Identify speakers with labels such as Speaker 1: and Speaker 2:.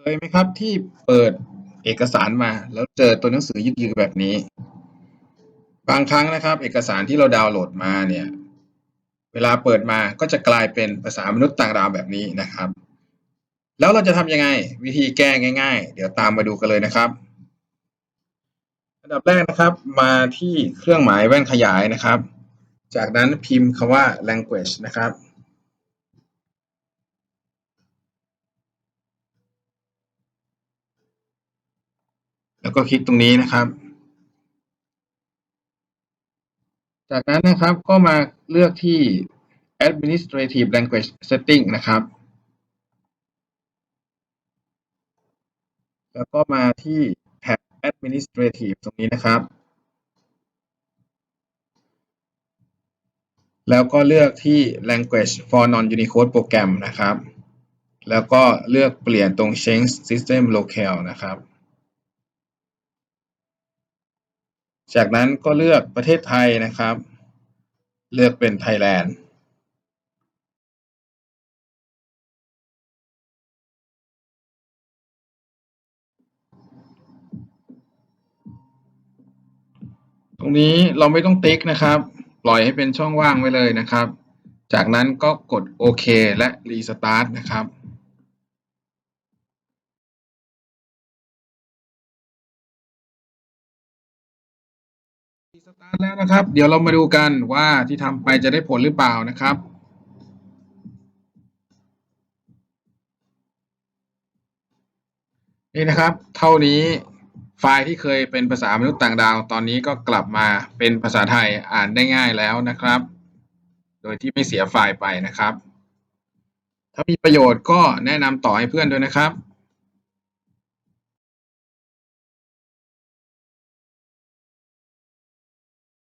Speaker 1: เคยไหมครับที่เปิดเอกสารมา แล้วเจอตัวหนังสือยึกๆแบบนี้ บางครั้งนะครับ เอกสารที่เราดาวน์โหลดมาเนี่ยเวลาเปิดมาก็จะกลายเป็นภาษามนุษย์ต่างดาวแบบนี้นะครับ แล้วเราจะทำยังไงวิธีแก้ง่าย ๆ เดี๋ยวตามมาดูกันเลยนะครับอันดับแรกนะครับมาที่เครื่องหมายแว่นขยายนะครับ จากนั้นพิมพ์คำว่า language นะครับ แล้วก็คลิกตรงนี้นะครับ จากนั้นนะครับก็มาเลือกที่ administrative language setting นะครับ แล้วก็มาที่แท็บ administrative ตรงนี้นะครับ แล้วก็เลือกที่ language for non-unicode program นะครับ แล้วก็เลือกเปลี่ยนตรง change system locale นะครับ จากนั้นก็เลือกประเทศไทยนะครับ เลือกเป็น Thailand ตรงนี้เราไม่ต้องติ๊กนะครับ ปล่อยให้เป็นช่องว่างไว้เลยนะครับ จากนั้นก็กดโอเคและ Restart นะครับ Restart แล้วนะครับ เดี๋ยวเรามาดูกันว่าที่ทำไปจะได้ผลหรือเปล่านะครับ นี่นะครับ เท่านี้ไฟล์ที่เคยเป็นภาษามนุษย์ต่างดาว ตอนนี้ก็กลับมาเป็นภาษาไทยอ่านได้ง่ายแล้วนะครับ โดยที่ไม่เสียไฟล์ไปนะครับ ถ้ามีประโยชน์ก็แนะนำต่อให้เพื่อนด้วยนะครับ